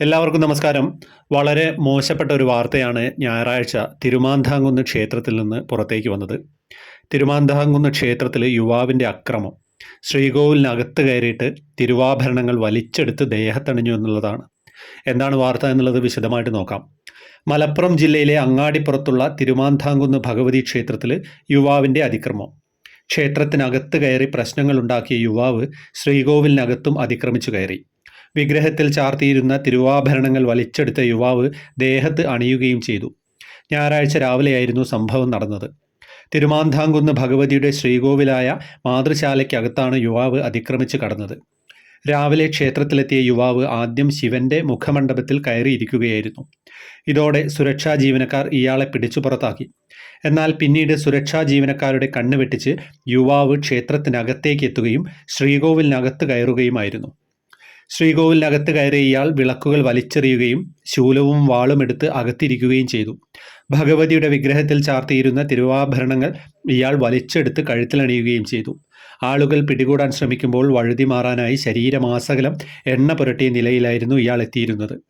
എല്ലാവർക്കും നമസ്കാരം. വളരെ മോശപ്പെട്ട ഒരു വാർത്തയാണ് ഞായറാഴ്ച തിരുമാന്താങ്കുന്ന് ക്ഷേത്രത്തിൽ നിന്ന് പുറത്തേക്ക് വന്നത്. തിരുമാന്താങ്കുന്ന് ക്ഷേത്രത്തിൽ യുവാവിന്റെ അക്രമം. ശ്രീകോവിലിനകത്ത് കയറിയിട്ട് തിരുവാഭരണങ്ങൾ വലിച്ചെടുത്ത് ദേഹത്തണിഞ്ഞു എന്നുള്ളതാണ്. എന്താണ് വാർത്ത എന്നുള്ളത് വിശദമായിട്ട് നോക്കാം. മലപ്പുറം ജില്ലയിലെ അങ്ങാടിപ്പുറത്തുള്ള തിരുമാന്താങ്കുന്ന് ഭഗവതി ക്ഷേത്രത്തിൽ യുവാവിന്റെ അതിക്രമം. ക്ഷേത്രത്തിനകത്ത് കയറി പ്രശ്നങ്ങളുണ്ടാക്കിയ യുവാവ് ശ്രീകോവിലിനകത്തും അതിക്രമിച്ചു കയറി. വിഗ്രഹത്തിൽ ചാർത്തിയിരുന്ന തിരുവാഭരണങ്ങൾ വലിച്ചെടുത്ത യുവാവ് ദേഹത്ത് അണിയുകയും ചെയ്തു. ഞായറാഴ്ച രാവിലെയായിരുന്നു സംഭവം നടന്നത്. തിരുമാന്താംകുന്ന് ഭഗവതിയുടെ ശ്രീകോവിലായ മാതൃശാലയ്ക്കകത്താണ് യുവാവ് അതിക്രമിച്ച് കടന്നത്. രാവിലെ ക്ഷേത്രത്തിലെത്തിയ യുവാവ് ആദ്യം ശിവന്റെ മുഖമണ്ഡപത്തിൽ കയറിയിരിക്കുകയായിരുന്നു. ഇതോടെ സുരക്ഷാ ജീവനക്കാർ ഇയാളെ പിടിച്ചു പുറത്താക്കി. എന്നാൽ പിന്നീട് സുരക്ഷാ ജീവനക്കാരുടെ കണ്ണ് വെട്ടിച്ച് യുവാവ് ക്ഷേത്രത്തിനകത്തേക്ക് എത്തുകയും ശ്രീകോവിലിനകത്ത് കയറുകയുമായിരുന്നു. ശ്രീകോവിലിനകത്ത് കയറിയ ഇയാൾ വിളക്കുകൾ വലിച്ചെറിയുകയും ശൂലവും വാളും എടുത്ത് അകത്തിരിക്കുകയും ചെയ്തു. ഭഗവതിയുടെ വിഗ്രഹത്തിൽ ചാർത്തിയിരുന്ന തിരുവാഭരണങ്ങൾ ഇയാൾ വലിച്ചെടുത്ത് കഴുത്തിലണിയുകയും ചെയ്തു. ആളുകൾ പിടികൂടാൻ ശ്രമിക്കുമ്പോൾ വഴുതി മാറാനായി ശരീരമാസകലം എണ്ണ പുരട്ടിയ നിലയിലായിരുന്നു ഇയാൾ എത്തിയിരുന്നത്.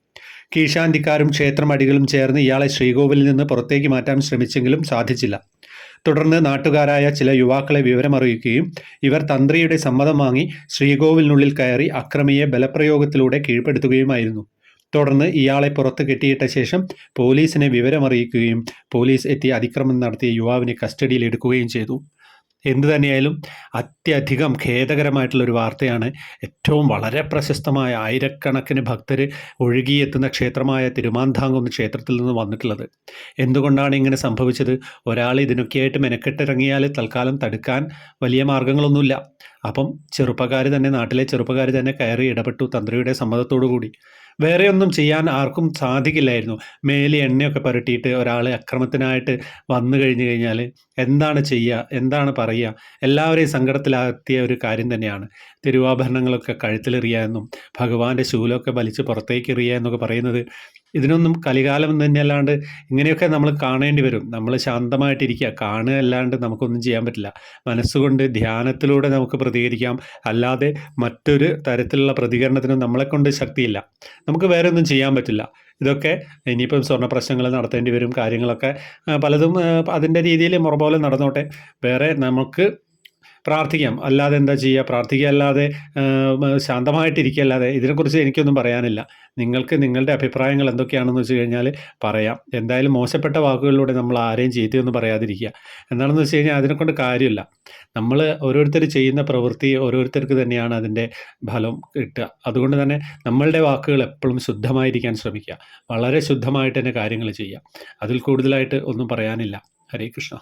കീശാന്തിക്കാരും ക്ഷേത്രമടികളും ചേർന്ന് ഇയാളെ ശ്രീകോവിലിൽ നിന്ന് പുറത്തേക്ക് മാറ്റാൻ ശ്രമിച്ചെങ്കിലും സാധിച്ചില്ല. തുടർന്ന് നാട്ടുകാരായ ചില യുവാക്കളെ വിവരമറിയിക്കുകയും ഇവർ തന്ത്രിയുടെ സമ്മതം വാങ്ങി ശ്രീകോവിലിനുള്ളിൽ കയറി അക്രമിയെ ബലപ്രയോഗത്തിലൂടെ കീഴ്പ്പെടുത്തുകയുമായിരുന്നു. തുടർന്ന് ഇയാളെ പുറത്ത് കെട്ടിയിട്ട ശേഷം പോലീസിനെ വിവരമറിയിക്കുകയും പോലീസ് എത്തി അതിക്രമം നടത്തിയ യുവാവിനെ കസ്റ്റഡിയിൽ എടുക്കുകയും ചെയ്തു. എന്തു തന്നെയായാലും അത്യധികം ഖേദകരമായിട്ടുള്ളൊരു വാർത്തയാണ്. ഏറ്റവും വളരെ പ്രശസ്തമായ ആയിരക്കണക്കിന് ഭക്തർ ഒഴുകിയെത്തുന്ന ക്ഷേത്രമായ തിരുമാന്താങ്കുന്ന് ക്ഷേത്രത്തിൽ നിന്ന് വന്നിട്ടുള്ളത്. എന്തുകൊണ്ടാണ് ഇങ്ങനെ സംഭവിച്ചത്? ഒരാൾ ഇതിനൊക്കെയായിട്ട് മെനക്കെട്ടിറങ്ങിയാൽ തൽക്കാലം തടുക്കാൻ വലിയ മാർഗങ്ങളൊന്നുമില്ല. അപ്പം ചെറുപ്പക്കാർ തന്നെ നാട്ടിലെ ചെറുപ്പക്കാർ തന്നെ കയറി ഇടപെട്ടു തന്ത്രിയുടെ സമ്മതത്തോടു കൂടി വേറെ ഒന്നും ചെയ്യാൻ ആർക്കും സാധിക്കില്ലായിരുന്നു. മേലെ എണ്ണയൊക്കെ പുരട്ടിയിട്ട് ഒരാൾ അക്രമത്തിനായിട്ട് വന്നു കഴിഞ്ഞു കഴിഞ്ഞാൽ എന്താണ് ചെയ്യുക എന്താണ് പറയുക എല്ലാവരെയും സങ്കടത്തിലാക്കിയ ഒരു കാര്യം തന്നെയാണ്. തിരുവാഭരണങ്ങളൊക്കെ കഴുത്തിലെറിയുക എന്നും ഭഗവാന്റെ ശൂലമൊക്കെ വലിച്ച് പുറത്തേക്ക് എറിയുക എന്നൊക്കെ പറയുന്നത് ഇതിനൊന്നും കലികാലം തന്നെയല്ലാണ്ട് ഇങ്ങനെയൊക്കെ നമ്മൾ കാണേണ്ടി വരും. നമ്മൾ ശാന്തമായിട്ടിരിക്കുക. കാണുക അല്ലാണ്ട് നമുക്കൊന്നും ചെയ്യാൻ പറ്റില്ല. മനസ്സുകൊണ്ട് ധ്യാനത്തിലൂടെ നമുക്ക് പ്രതികരിക്കാം. അല്ലാതെ മറ്റൊരു തരത്തിലുള്ള പ്രതികരണത്തിനും നമ്മളെക്കൊണ്ട് ശക്തിയില്ല. നമുക്ക് വേറെ ഒന്നും ചെയ്യാൻ പറ്റില്ല. ഇതൊക്കെ ഇനിയിപ്പം സ്വർണ പ്രശ്നങ്ങൾ നടത്തേണ്ടി വരും കാര്യങ്ങളൊക്കെ. പലതും അതിന്റെ രീതിയിൽ മുറപോലെ നടന്നോട്ടെ. വേറെ നമുക്ക് പ്രാർത്ഥിക്കാം. അല്ലാതെ എന്താ ചെയ്യുക പ്രാർത്ഥിക്കുക അല്ലാതെ ശാന്തമായിട്ടിരിക്കുക അല്ലാതെ ഇതിനെക്കുറിച്ച് എനിക്കൊന്നും പറയാനില്ല. നിങ്ങൾക്ക് നിങ്ങളുടെ അഭിപ്രായങ്ങൾ എന്തൊക്കെയാണെന്ന് വെച്ച് കഴിഞ്ഞാൽ പറയാം. എന്തായാലും മോശപ്പെട്ട വാക്കുകളിലൂടെ നമ്മൾ ആരെയും ചീത്തയൊന്നും പറയാതിരിക്കുക. എന്താണെന്ന് വെച്ച് കഴിഞ്ഞാൽ അതിനെക്കൊണ്ട് കാര്യമില്ല. നമ്മൾ ഓരോരുത്തർ ചെയ്യുന്ന പ്രവൃത്തി ഓരോരുത്തർക്ക് തന്നെയാണ് അതിന്റെ ഫലം കിട്ടുക. അതുകൊണ്ട് തന്നെ നമ്മളുടെ വാക്കുകൾ എപ്പോഴും ശുദ്ധമായിരിക്കാൻ ശ്രമിക്കുക. വളരെ ശുദ്ധമായിട്ട് തന്നെ കാര്യങ്ങൾ ചെയ്യുക. അതിൽ കൂടുതലായിട്ട് ഒന്നും പറയാനില്ല. ഹരേ കൃഷ്ണ.